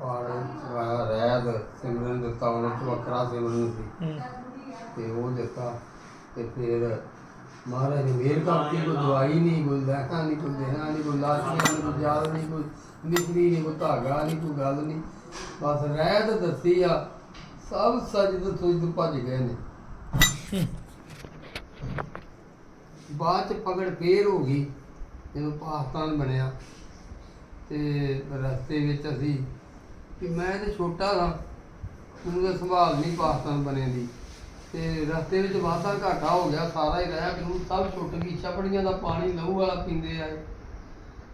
ਪਾੜ ਚਵਾਇਆ ਰਹਿਤ ਸਿਮਰਨ ਦਿੱਤਾ ਉਹਨੇ ਚ ਵੱਖਰਾ ਸਿਮਰਨ ਸੀ। ਤੇ ਉਹ ਦਿੱਤਾ ਤੇ ਫਿਰ ਮਹਾਰਾਜ ਨੇ ਮੇਰ ਕਰਤੀ ਕੋਈ ਦਵਾਈ ਨਹੀਂ ਕੋਈ ਲੈਣਾ ਨਹੀਂ ਕੋਈ ਦੇਣਾ ਨਹੀਂ ਕੋਈ ਲਾਸ਼ੀਆਂ ਨਹੀਂ ਕੋਈ ਯਾਦ ਨਹੀਂ ਕੋਈ ਮਿਸਰੀ ਨਹੀਂ ਕੋਈ ਧਾਗਾ ਨਹੀਂ ਕੋਈ ਗੱਲ ਨਹੀਂ। ਬਸ ਰਹਿਤ ਦੱਸੀ ਆ ਸਭ ਸਜਦ ਸੁਜਦ ਭੱਜ ਗਏ ਨੇ। ਬਾਅਦ ਚ ਪਕੜ ਫੇਰ ਹੋ ਗਈ ਜਦੋਂ ਪਾਕਿਸਤਾਨ ਬਣਿਆ। ਤੇ ਰਸਤੇ ਵਿੱਚ ਅਸੀਂ ਕਿ ਮੈਂ ਤੇ ਛੋਟਾ ਹਾਂ ਮੈਨੂੰ ਤਾਂ ਸੰਭਾਲ ਨਹੀਂ ਪਾਕਿਸਤਾਨ ਬਣੇ ਦੀ। ਤੇ ਰਸਤੇ ਵਿੱਚ ਵਾਧਾ ਘਾਟਾ ਹੋ ਗਿਆ, ਸਾਰਾ ਹੀ ਰਹਿ ਮੈਨੂੰ ਸਭ ਛੁੱਟ ਗਈ, ਛਪੜੀਆਂ ਦਾ ਪਾਣੀ ਲਹੂ ਵਾਲਾ ਪੀਂਦੇ ਆਏ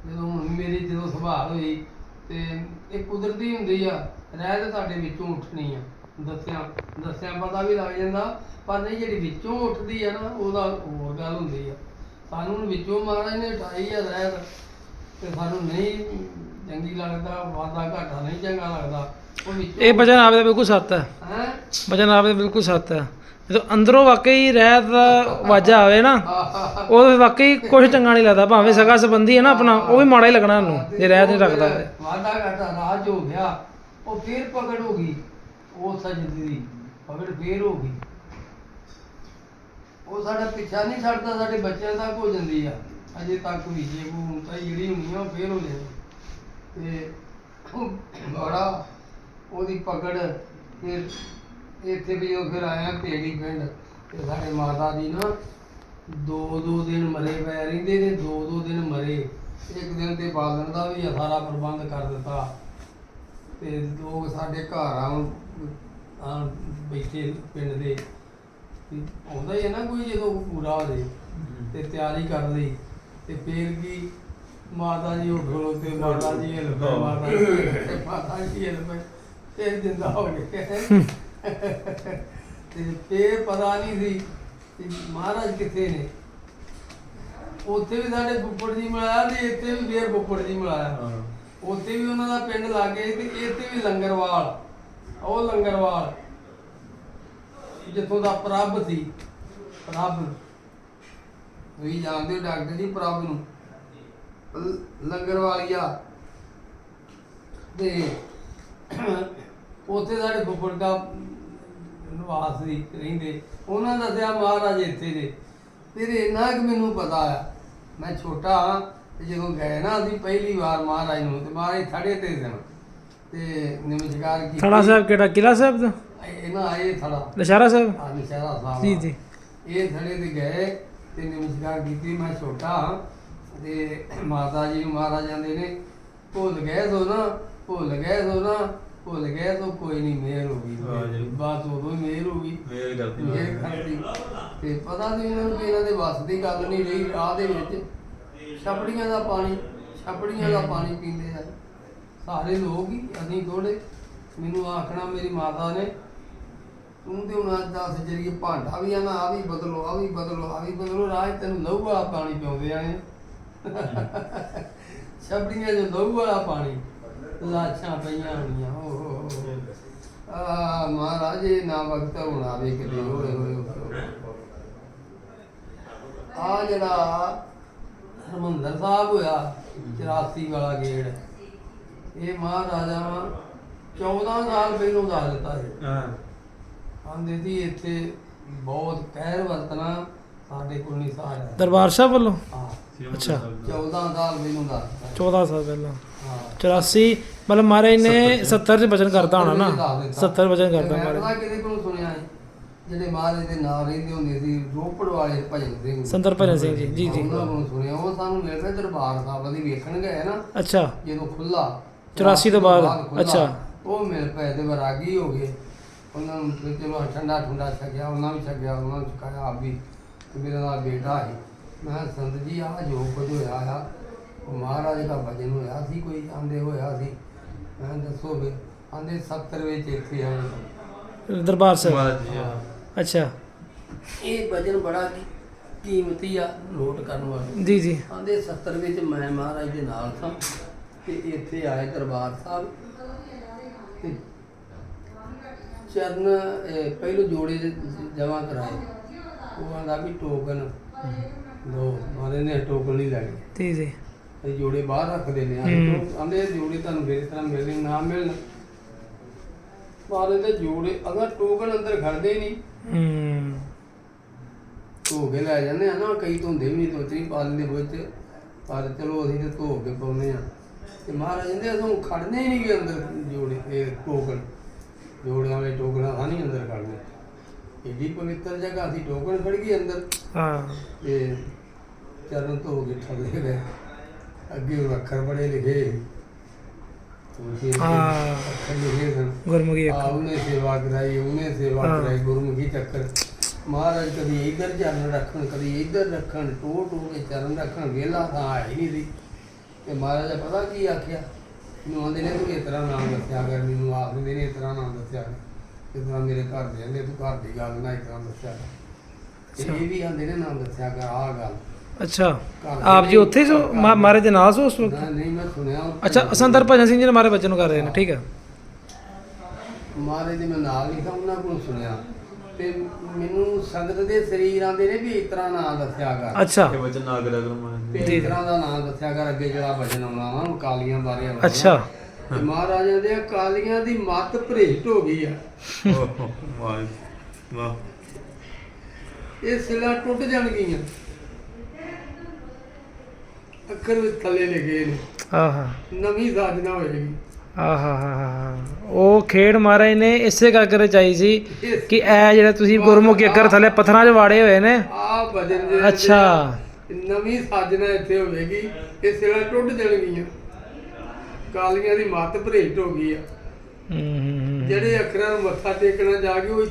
ਜਦੋਂ ਹੁਣ ਮੇਰੀ ਜਦੋਂ ਸੰਭਾਲ ਹੋਈ, ਤੇ ਇਹ ਕੁਦਰਤੀ ਹੁੰਦੀ ਆ, ਰਹਿ ਤੇ ਤੁਹਾਡੇ ਵਿੱਚੋਂ ਉੱਠਣੀ ਆ। ਦੱਸਿਆ ਦੱਸਿਆ ਪਤਾ ਵੀ ਲੱਗ ਜਾਂਦਾ, ਪਰ ਨਹੀਂ, ਜਿਹੜੀ ਵਿੱਚੋਂ ਉੱਠਦੀ ਆ ਨਾ, ਉਹਦਾ ਹੋਰ ਗੱਲ ਹੁੰਦੀ ਆ। ਸਾਨੂੰ ਹੁਣ ਵਿੱਚੋਂ ਮਹਾਰਾਜ ਨੇ ਉਠਾਈ ਆ ਰਹਿ ਤੇ ਸਾਨੂੰ ਨਹੀਂ ਚੰਗੀ ਲੱਗਦਾ ਵਾਦਾ ਘਾਟਾ ਨਹੀਂ ਚੰਗਾ ਲੱਗਦਾ। ਉਹ ਵਿੱਚੋਂ ਇਹ ਬਚਨ ਆਪਦੇ ਬਿਲਕੁਲ ਸੱਤ ਹੈ। ਹੈ? ਬਚਨ ਆਪਦੇ ਬਿਲਕੁਲ ਸੱਤ ਹੈ। ਜਦੋਂ ਅੰਦਰੋਂ ਵਾਕਈ ਰਹਿਤ ਦਾ ਵਾਜਾ ਆਵੇ ਨਾ ਉਹ ਵਾਕਈ ਕੁਝ ਚੰਗਾ ਨਹੀਂ ਲੱਗਦਾ। ਭਾਵੇਂ ਸਗਾ ਸੰਬੰਧੀ ਹੈ ਨਾ ਆਪਣਾ ਉਹ ਵੀ ਮਾੜਾ ਹੀ ਲੱਗਣਾ ਉਹਨੂੰ ਜੇ ਰਹਿਤ ਨਹੀਂ ਰੱਖਦਾ ਤੇ। ਵਾਦਾ ਘਾਟਾ ਰਾਜ ਹੋ ਗਿਆ ਉਹ ਫੇਰ ਪਕੜ ਹੋ ਗਈ। ਉਹ ਸਜਦੀ ਦੀ ਪਕੜ ਫੇਰ ਹੋ ਗਈ। ਉਹ ਸਾਡਾ ਪਿੱਛਾ ਨਹੀਂ ਛੱਡਦਾ ਸਾਡੇ ਬੱਚਿਆਂ ਤੱਕ ਹੋ ਜਾਂਦੀ ਆ। ਅਜੇ ਤੱਕ ਵੀ ਜੇ ਉਹ ਹੁਣ ਤਾਂ ਜਿਹੜੀ ਹੁੰਦੀ ਆ ਉਹ ਫੇਰ ਹੋ ਜਾਂਦੀ ਤੇ ਬੜਾ ਉਹਦੀ ਪਕੜ, ਫਿਰ ਇੱਥੇ ਵੀ ਉਹ ਫਿਰ ਆਇਆ ਪੇੜੀ ਪਿੰਡ ਤੇ ਸਾਡੇ ਮਾਤਾ ਜੀ ਨਾ ਦੋ ਦੋ ਦਿਨ ਮਰੇ ਪੈ ਰਹਿੰਦੇ ਨੇ ਦੋ ਦੋ ਦਿਨ ਮਰੇ। ਇੱਕ ਦਿਨ ਤੇ ਬਾਲਣ ਦਾ ਵੀ ਸਾਰਾ ਪ੍ਰਬੰਧ ਕਰ ਦਿੱਤਾ। ਤੇ ਲੋਕ ਸਾਡੇ ਘਰ ਆਉਣ ਆਉਣ ਬੈਠੇ ਪਿੰਡ ਦੇ। ਆਉਂਦਾ ਹੀ ਹੈ ਨਾ ਕੋਈ ਜਦੋਂ ਪੂਰਾ ਹੋ ਜੇ ਤੇ ਤਿਆਰੀ ਕਰ ਲਈ। ਤੇ ਫੇਰ ਕੀ ਮਾਤਾ ਜੀ ਉਠੋ ਤੇ ਮਾਤਾ ਜੀ ਹਿਲ ਪਏ ਮਾਤਾ ਜੀ ਮਾਤਾ ਜੀ ਹਿਲ ਪਏ ਤੇ ਜਿੰਦਾ ਹੋ ਗਏ ਤੇ ਫੇਰ ਪਤਾ ਨਹੀਂ ਸੀ ਕਿ ਮਹਾਰਾਜ ਕਿੱਥੇ ਨੇ। ਉੱਥੇ ਵੀ ਸਾਡੇ ਫੁੱਫੜ ਜੀ ਮਿਲਾਇਆ ਤੇ ਇੱਥੇ ਵੀ ਫੇਰ ਫੁੱਫੜ ਜੀ ਮਿਲਾਇਆ। ਉੱਥੇ ਵੀ ਉਹਨਾਂ ਦਾ ਪਿੰਡ ਲਾਗੇ ਤੇ ਇੱਥੇ ਵੀ ਲੰਗਰਵਾਲ ਉਹ ਲੰਗਰਵਾਲ ਜਿੱਥੋਂ ਦਾ ਪ੍ਰਭ ਸੀ ਪ੍ਰਭ। ਤੁਸੀਂ ਜਾਣਦੇ ਹੋ ਡਾਕਟਰ ਜੀ ਪ੍ਰਭ ਨੂੰ। ਲ- ਲੰਗਰਵਾਲੀਆ ਤੇ ਉੱਥੇ ਸਾਡੇ ਫੁੱਫੜ ਦਾ ਨਿਵਾਸ ਸੀ ਰਹਿੰਦੇ। ਉਹਨਾਂ ਦਾ ਦੱਸਿਆ ਮਹਾਰਾਜ ਇੱਥੇ ਦੇ ਫਿਰ ਇੰਨਾ ਕਿ ਮੈਨੂੰ ਪਤਾ ਆ ਮੈਂ ਛੋਟਾ ਹਾਂ ਤੇ ਜਦੋਂ ਗਏ ਨਾ ਅਸੀਂ ਪਹਿਲੀ ਵਾਰ ਮਹਾਰਾਜ ਨੂੰ ਤੇ ਮਹਾਰਾਜ ਥੜੇ ਤੇ ਸਨ ਤੇ ਨਮਸਕਾਰ ਕੀਤੀ। ਥੜਾ ਸਾਹਿਬ ਕਿਹੜਾ ਕਿਲਾ ਸਾਹਿਬ ਦਾ ਇਹਨਾਂ ਆਏ ਥੜਾ ਨਸ਼ਾਰਾ ਸਾਹਿਬ? ਆ ਨਿਸ਼ਾਰਾ ਸਾਹਿਬ। ਜੀ ਜੀ। ਇਹ ਥੜੇ ਤੇ ਗਏ ਤੇ ਨਮਸਕਾਰ ਕੀਤੀ। ਮੈਂ ਛੋਟਾ ਹਾਂ ਤੇ ਮਾਤਾ ਜੀ ਨੂੰ ਮਹਾਰਾਜ ਜਾਂਦੇ ਨੇ ਭੁੱਲ ਗਏ ਸੋ ਨਾ ਭੁੱਲ ਗਏ ਸੋ ਨਾ ਭੁੱਲ ਗਏ ਸੋ ਕੋਈ ਨਹੀਂ ਮਿਹਰ ਹੋ ਗਈ। ਬਸ ਉਦੋਂ ਹੀ ਮਿਹਰ ਹੋ ਗਈ। ਮਿਹਰ ਕਰਤੀ ਤੇ ਪਤਾ ਨਹੀਂ ਇਹਨਾਂ ਨੂੰ ਇਹਨਾਂ ਦੇ ਵੱਸ ਦੀ ਗੱਲ ਨਹੀਂ ਰਹੀ ਰਾਹ ਦੇ ਵਿੱਚ ਛਪੜੀਆਂ ਦਾ ਪਾਣੀ ਛਪੜੀਆਂ ਦਾ ਪਾਣੀ ਪੀਂਦੇ ਆ। ਸਾਰੇ ਲੋਕ ਹੀ ਅਸੀਂ ਥੋੜੇ ਮੈਨੂੰ ਆਖਣਾ ਮੇਰੀ ਮਾਤਾ ਨੇ ਤੂੰ ਤੇ ਹੁਣ ਅੱਜ ਦੱਸ ਜਰੀਏ ਭਾਂਡਾ ਵੀ ਆ ਨਾ ਆ ਵੀ ਬਦਲੋ ਆ ਵੀ ਬਦਲੋ ਆ ਵੀ ਬਦਲੋ ਰਾਜ ਤੈਨੂੰ ਲਹੂ ਵਾਲਾ ਪਾਣੀ ਪਿਉਂਦੇ ਆਣੇ ਛਪੜੀਆਂ ਜੋ ਲਹੂ ਵਾਲਾ ਪਾਣੀ ਲਾਛਾਂ ਪਈਆਂ ਹੋਣੀਆਂ ਹੋ ਹੋ ਹੋ। ਆ ਮਹਾਰਾਜ ਇਹ ਨਾ ਵਕਤ ਹੁਣ ਆਵੇ ਕਿਤੇ ਹੋਏ ਹੋਏ ਆ ਜਿਹੜਾ ਹਰਮੰਦਰ ਸਾਹਿਬ ਹੋਇਆ 84 ਵਾਲਾ ਗੇੜ ਇਹ ਮਹਾਰਾਜਾ 14 ਸਾਲ ਪਹਿਲੋਂ ਦਾ ਦਿੱਤਾ ਸੀ। ਹਾਂ। ਆਂਦੇ ਸੀ ਇੱਥੇ ਬਹੁਤ ਕਹਿਰ ਵਰਤਣਾ ਸਾਡੇ ਕੋਲ ਨਹੀਂ ਸਾਰ ਦਰਬਾਰ ਸਾਹਿਬ ਵੱਲੋਂ? ਹਾਂ। ਅੱਛਾ। 14 ਸਾਲ ਪਹਿਲੋਂ ਦਾ ਦਿੱਤਾ ਸੀ। 14 ਸਾਲ ਪਹਿਲਾਂ। ਹਾਂ। 84 ਮਤਲਬ ਮਹਾਰਾਜ ਨੇ 70 ਚ। ਬਚਨ ਕਰਤਾ ਹੋਣਾ ਨਾ। 70 ਬਚਨ ਕਰਤਾ ਮੈਂ ਮਹਾਰਾਜ ਪਤਾ ਕਿਹਦੇ ਕੋਲੋਂ ਸੁਣਿਆ ਹੈ ਜਿਹੜੇ ਮਹਾਰਾਜ ਦੇ ਨਾਲ ਰਹਿੰਦੇ ਹੁੰਦੇ ਸੀ ਰੋਪੜ ਵਾਲੇ ਭਜਨ ਸਿੰਘ ਸੰਦਰ ਭਜਨ ਸਿੰਘ ਜੀ ਜੀ ਜੀ। ਉਹਨਾਂ ਕੋਲੋਂ ਸੁਣਿਆ। ਉਹ ਸਾਨੂੰ ਮਿਲ ਰਿਹਾ ਦਰਬਾਰ ਸਾਹਿਬ ਦੀ ਵੇਖਣ ਗਏ ਨਾ। ਅੱਛਾ। ਜਦੋਂ ਖੁੱਲਾ 84 ਤੋਂ ਬਾਅਦ, ਅੱਛਾ। ਉਹ ਮਿਲ ਪਏ ਤੇ ਵਰਾਗੀ ਹੋ ਗਏ। ਉਹਨਾਂ ਨੂੰ ਚਲੋ ਠੰਡਾ ਠੰਡਾ ਛਕਿਆ ਉਹਨਾਂ ਵੀ ਛਕਿਆ ਉਹਨਾਂ ਨੂੰ ਛਕਾਇਆ ਆਪ ਵੀ ਤੇ ਮੇਰਾ ਨਾਲ ਬੇਟਾ ਹੈ ਮੈਂ ਸੰਤ ਜੀ ਆ ਜੋ ਕੁਝ ਹੋਇਆ ਆ ਉਹ ਮਹਾਰਾਜ ਦਾ ਭਜਨ ਹੋਇਆ ਸੀ ਕੋਈ ਆਂਦੇ ਹੋਇਆ ਸੀ। ਮੈਂ ਦੱਸੋ ਵੀ ਆਂਦੇ 70 ਵਿੱਚ ਇੱਥੇ ਆਏ ਦਰਬਾਰ ਸਾਹਿਬ? ਮਹਾਰਾਜ ਜੀ ਅੱਛਾ। ਇਹ ਭਜਨ ਬੜਾ ਕੀ- ਕੀਮਤੀ ਆ ਨੋਟ ਕਰਨ ਵਾਲਾ। ਜੀ ਜੀ। ਆਂਦੇ 70 ਵਿੱਚ ਮੈਂ ਮਹਾਰਾਜ ਦੇ ਨਾਲ ਸਾਂ ਤੇ ਇੱਥੇ ਆਏ ਦਰਬਾਰ ਸਾਹਿਬ। ਤੇ ਚਰਨ ਪਹਿਲੋਂ ਜੋੜੇ ਜਮਾ ਕਰਾਏ। ਉਹ ਆਂਦਾ ਵੀ ਟੋਕਨ ਦੋ ਆਂਦੇ ਨੇ ਟੋਕਨ ਨਹੀਂ ਲੈਣੀ ਜੀ ਜੀ। ਤੇ ਜੋੜੇ ਬਾਹਰ ਰੱਖਦੇ ਨੇ ਹੂੰ। ਆਂਦੇ ਜੋੜੇ ਤੁਹਾਨੂੰ ਮੇਰੇ ਤਰ੍ਹਾਂ ਮਿਲਣੇ ਨਾ ਮਿਲਣ। ਮਾਰੇ ਦੇ ਜੋੜੇ ਅਗਰ ਟੋਕਨ ਅੰਦਰ ਖੜਦੇ ਹੀ ਨਹੀਂ ਹੂੰ। ਧੋ ਕੇ ਲੈ ਜਾਂਦੇ ਆ ਨਾ ਕਈ ਧੋਂਦੇ ਵੀ ਨਹੀਂ ਤੋਤਰੀ ਪਾ ਲੈਂਦੇ ਵਿੱਚ। ਪਰ ਚਲੋ ਅਸੀਂ ਤੇ ਧੋ ਕੇ ਪਾਉਂਦੇ ਆ। ਤੇ ਮਹਾਰਾਜ ਕਹਿੰਦੇ ਅਸੀਂ ਖੜਨੇ ਹੀ ਨਹੀਂ ਗੇ ਅੰਦਰ ਜੋੜੇ ਇਹ ਟੋਕਨ ਜੋੜਿਆਂ ਵਾਲੇ ਟੋਕਨ ਆ ਨਹੀਂ ਅੰਦਰ ਖੜਨੇ ਏਡੀ ਪਵਿੱਤਰ ਜਗ੍ਹਾ ਸੀ ਟੋਕਨ ਖੜ ਗਈ ਅੰਦਰ। ਹਾਂ। ਤੇ ਚਰਨ ਧੋ ਕੇ ਠੱਲੇ ਗਏ ਅੱਗੇ ਉਹ ਅੱਖਰ ਬੜੇ ਲਿਖੇ। ਹਾਂ। ਅੱਖਰ ਗੁਰਮੁਖੀ ਆ ਉਹਨੇ ਸੇਵਾ ਕਰਾਈ ਉਹਨੇ ਸੇਵਾ ਹਾਂ। ਕਰਾਈ ਗੁਰਮੁਖੀ ਚੱਕਰ। ਮਹਾਰਾਜ ਕਦੀ ਇੱਧਰ ਚਰਨ ਰੱਖਣ ਕਦੀ ਇੱਧਰ ਰੱਖਣ ਟੋ ਟੋ ਕੇ ਚਰਨ ਰੱਖਣ ਵੇਲਾ ਤਾਂ ਹੈ ਹੀ ਨਹੀਂ ਸੀ। ਤੇ ਮਹਾਰਾਜ ਪਤਾ ਕੀ ਆਖਿਆ? ਮੈਨੂੰ ਆਂਦੇ ਨੇ ਤੂੰ ਇਸ ਤਰ੍ਹਾਂ ਨਾਮ ਦੱਸਿਆ ਕਰ ਮੈਨੂੰ ਆਖਦੇ ਨੇ ਇਸ ਤਰ੍ਹਾਂ ਨਾਮ ਦੱਸਿਆ ਕਰ। ਇਸ ਤਰ੍ਹਾਂ ਮੇਰੇ ਘਰ ਦੇ ਕਹਿੰਦੇ ਤੂੰ ਘਰ ਦੀ ਗੱਲ ਨਾ ਤਰ੍ਹਾਂ ਦੱਸਿਆ ਕਰ। ਤੇ ਇਹ ਵੀ ਆਂਦੇ ਨੇ ਨਾਮ ਦੱਸਿਆ ਕਰ ਆਹ ਗੱਲ। ਅੱਛਾ। ਘਰ ਦੇ ਆਪ ਜੀ ਉੱਥੇ ਹੀ ਸੋ ਘਰ- ਮਾ- ਮਹਾਰਾਜ ਦੇ ਨਾਲ ਸੋ ਉਸ ਵਕਤ? ਨਾ, ਨਹੀਂ ਮੈਂ ਸੁਣਿਆ ਉੱਥੇ- ਅੱਛਾ ਸੰਦਰ ਭਜਨ ਸਿੰਘ ਜੀ ਨੇ ਮਾਰੇ ਬੱਚੇ ਨੂੰ ਕਰ ਰਹੇ ਨੇ ਠੀਕ ਹੈ। ਮਹਾਰਾਜ ਦੇ ਮੈਂ ਨਾਲ ਲਿਖਾ ਉਹਨਾਂ ਕੋਲੋਂ ਸੁਣਿਆ। ਤੇ ਮੈਨੂੰ ਸੰਗਤ ਦੇ ਸਰੀਰ ਆਂਦੇ ਨੇ ਵੀ ਇਸ ਤਰ੍ਹਾਂ ਨਾਂ ਦੱਸਿਆ ਕਰ। ਅੱਛਾ। ਕਿ ਵਚਨ ਨਾ ਕਰੋ ਮੈਂ ਤੇ। ਇਸ ਤਰ੍ਹਾਂ ਦਾ ਨਾਂ ਦੱਸਿਆ ਕਰ ਅੱਗੇ ਜਿਹੜਾ ਭਜਨ ਆਉਣਾ ਵਾ ਕਾਲੀਆਂ ਬਾਰੇ ਆਉਣਾ। ਅੱਛਾ। ਤੇ ਮਹਾਰਾਜਾਂ ਦੇ ਕਾਲੀਆਂ ਦੀ ਮੱਤ ਭ੍ਰਿਸ਼ਟ ਹੋ ਗਈ ਆ। ਓਹ ਵਾਹ ਵਾਹ। ਇਹ ਸਿਲਾ ਟੁੱਟ ਜਾਣਗੀਆਂ। ਅੱਖਰ ਵਿੱਚ ਥੱਲੇ ਲਿਖੇ ਨੇ। ਆਹਾ। ਨਵੀਂ ਸਾਜਨਾ ਹੋਏਗੀ। ਆਹਾ ਹਾ ਹਾ ਉਹ ਖੇਡ ਮਹਾਰਾਜ ਨੇ ਇਸੇ ਕਰਕੇ ਰਚਾਈ ਸੀ ਕਿ ਇਹ ਜਿਹੜੇ ਤੁਸੀਂ ਗੁਰਮੁਖੀ ਅੱਖਰ ਥੱਲੇ ਪੱਥਰਾਂ 'ਚ ਵਾੜੇ ਹੋਏ ਨੇ। ਆ ਭਜਨ ਜਿਹੜਾ ਅੱਛਾ। ਨਵੀਂ ਸਾਜਨਾ ਇੱਥੇ ਹੋਵੇਗੀ। ਇਹ ਸਿਲਾ ਟੁੱਟ ਜਾਣਗੀਆਂ। ਕਾਲੀਆਂ ਦੀ ਮੱਤ ਭ੍ਰਿਸ਼ਟ ਹੋ ਗਈ ਆ ਹੂੰ, ਹੂੰ, ਹੂੰ। ਜਿਹੜੇ ਅੱਖਰਾਂ ਨੂੰ ਮੱਥਾ ਟੇਕਣਾ ਜਾ ਕੇ ਉਹ